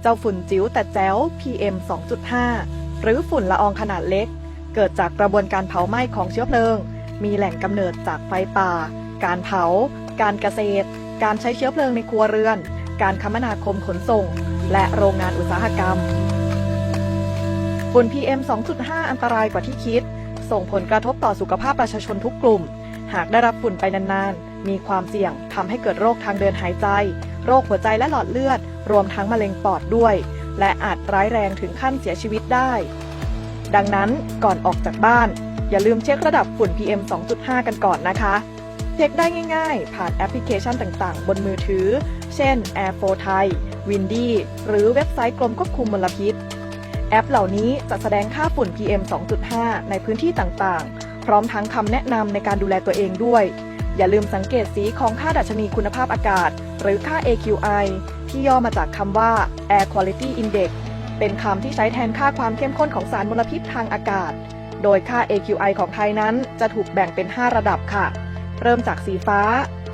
เจ้าฝุ่นจิ๋วแต่แจ๋ว PM 2.5 หรือฝุ่นละอองขนาดเล็ก เกิดจากกระบวนการเผาไหม้ของเชื้อเพลิง มีแหล่งกำเนิดจากไฟป่า การเผา การเกษตร การใช้เชื้อเพลิงในครัวเรือน การคมนาคมขนส่ง และโรงงานอุตสาหกรรม ฝุ่น PM 2.5 อันตรายกว่าที่คิด ส่งผลกระทบต่อสุขภาพประชาชนทุกกลุ่ม หากได้รับฝุ่นไปนานๆ มีความเสี่ยงทำให้เกิดโรคทางเดินหายใจ โรคหัวใจและหลอดเลือด รวมทั้งมะเร็งปอดด้วย และอาจร้ายแรงถึงขั้นเสียชีวิตได้ ดังนั้นก่อนออกจากบ้าน อย่าลืมเช็คระดับฝุ่น PM 2.5 กันก่อนนะคะเช็คได้ง่ายๆ ผ่านแอปพลิเคชันต่างๆ บนมือถือ เช่น Air 4 Thai Windy หรือเว็บไซต์กรมควบคุมมลพิษ แอปเหล่านี้จะแสดงค่าฝุ่น PM 2.5 ในพื้นที่ต่างๆ พร้อมทั้งคำแนะนำในการดูแลตัวเองด้วย อย่าลืมสังเกตสีของค่าดัชนีคุณภาพอากาศ หรือค่า AQI ที่ย่อมาจากคำว่า Air Quality Index เป็นคำที่ใช้แทนค่าความเข้มข้นของสารมลพิษทางอากาศ โดยค่า AQI ของไทยนั้นจะถูกแบ่งเป็น 5 ระดับค่ะ เริ่มจากสีฟ้า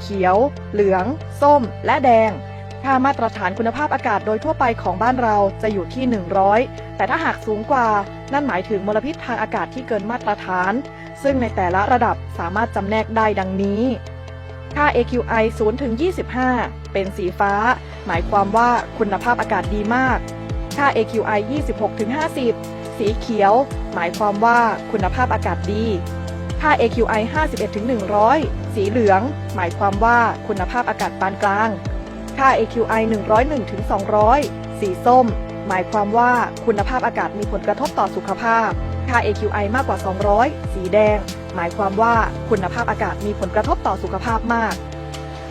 เขียว เหลือง ส้ม และแดง ค่ามาตรฐานคุณภาพอากาศโดยทั่วไปของบ้านเราจะอยู่ที่ 100 แต่ถ้าหากสูงกว่า นั่นหมายถึงมลพิษทางอากาศที่เกินมาตรฐาน ซึ่งในแต่ละระดับสามารถจำแนกได้ดังนี้ ค่า AQI 0ถึง25 เป็นสีฟ้า หมายความว่าคุณภาพอากาศดีมาก ค่า AQI 26ถึง50 สีเขียว หมายความว่าคุณภาพอากาศดี ค่า AQI 51ถึง100 สีเหลือง หมายความว่าคุณภาพอากาศปานกลาง ค่า AQI 101ถึง200 สีส้ม หมายความว่าคุณภาพอากาศมีผลกระทบต่อสุขภาพ ค่า AQI มากกว่า 200 สีแดง หมายความว่าคุณภาพอากาศมีผลกระทบต่อสุขภาพมาก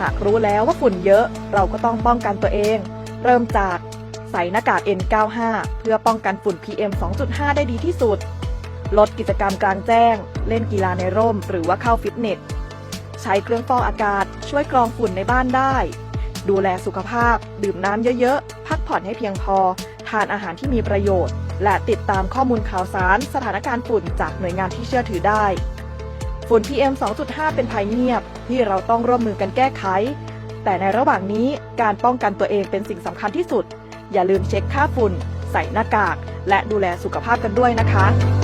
หากรู้แล้วว่าฝุ่นเยอะเราก็ต้องป้องกันตัวเอง เริ่มจากใส่หน้ากาก N95 เพื่อป้องกันฝุ่น PM 2.5 ได้ดีที่สุด ลดกิจกรรมกลางแจ้ง เล่นกีฬาในร่ม หรือว่าเข้าฟิตเนส ใช้เครื่องฟอกอากาศช่วยกรองฝุ่นในบ้านได้ ดูแลสุขภาพ ดื่มน้ำเยอะๆ พักผ่อนให้เพียงพอ ทานอาหารที่มีประโยชน์ และติดตามข้อมูลข่าวสารสถานการณ์ฝุ่นจากหน่วยงานที่เชื่อถือได้ ฝุ่น PM 2.5 เป็นภัยเงียบที่เราต้องร่วมมือกันแก้ไข แต่ในระหว่างนี้การป้องกันตัวเองเป็นสิ่งสำคัญที่สุด อย่าลืมเช็คค่าฝุ่น ใส่หน้ากาก และดูแลสุขภาพกันด้วยนะคะ